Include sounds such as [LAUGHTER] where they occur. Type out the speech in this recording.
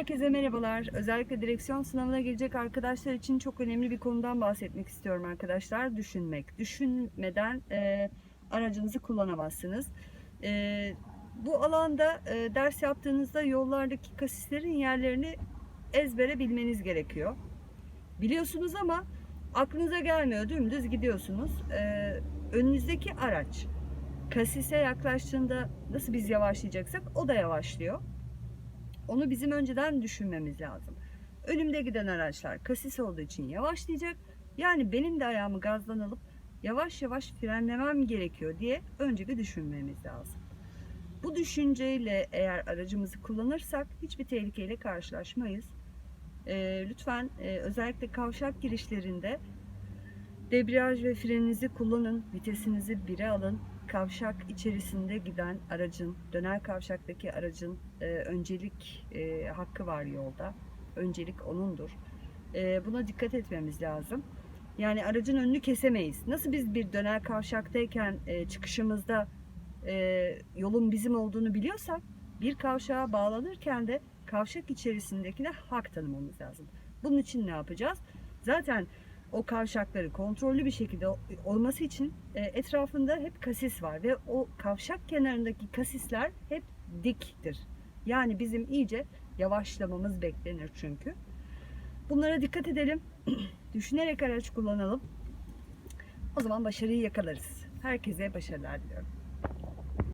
Herkese merhabalar. Özellikle direksiyon sınavına girecek arkadaşlar için çok önemli bir konudan bahsetmek istiyorum arkadaşlar. Düşünmek. Düşünmeden e, aracınızı kullanamazsınız. E, bu alanda e, ders yaptığınızda yollardaki kasislerin yerlerini ezbere bilmeniz gerekiyor. Biliyorsunuz ama aklınıza gelmiyor. Dümdüz gidiyorsunuz. E, önünüzdeki araç kasise yaklaştığında nasıl biz yavaşlayacaksak o da yavaşlıyor. Onu bizim önceden düşünmemiz lazım. Önümde giden araçlar kasis olduğu için yavaşlayacak. Yani benim de ayağımı gazdan alıp yavaş yavaş frenlemem gerekiyor diye önce bir düşünmemiz lazım. Bu düşünceyle eğer aracımızı kullanırsak hiçbir tehlikeyle karşılaşmayız. Ee, lütfen e, özellikle kavşak girişlerinde debriyaj ve freninizi kullanın, vitesinizi bire alın. Kavşak içerisinde giden aracın, döner kavşaktaki aracın e, öncelik e, hakkı var yolda. Öncelik onundur. E, buna dikkat etmemiz lazım. Yani aracın önünü kesemeyiz. Nasıl biz bir döner kavşaktayken e, çıkışımızda e, yolun bizim olduğunu biliyorsak bir kavşağa bağlanırken de kavşak içerisindekine hak tanımamız lazım. Bunun için ne yapacağız? Zaten o kavşakları kontrollü bir şekilde olması için e, etrafında hep kasis var ve o kavşak kenarındaki kasisler hep diktir. Yani bizim iyice yavaşlamamız beklenir çünkü. Bunlara dikkat edelim. [CLEARS THROAT] Düşünerek araç kullanalım. O zaman başarıyı yakalarız. Herkese başarılar diliyorum.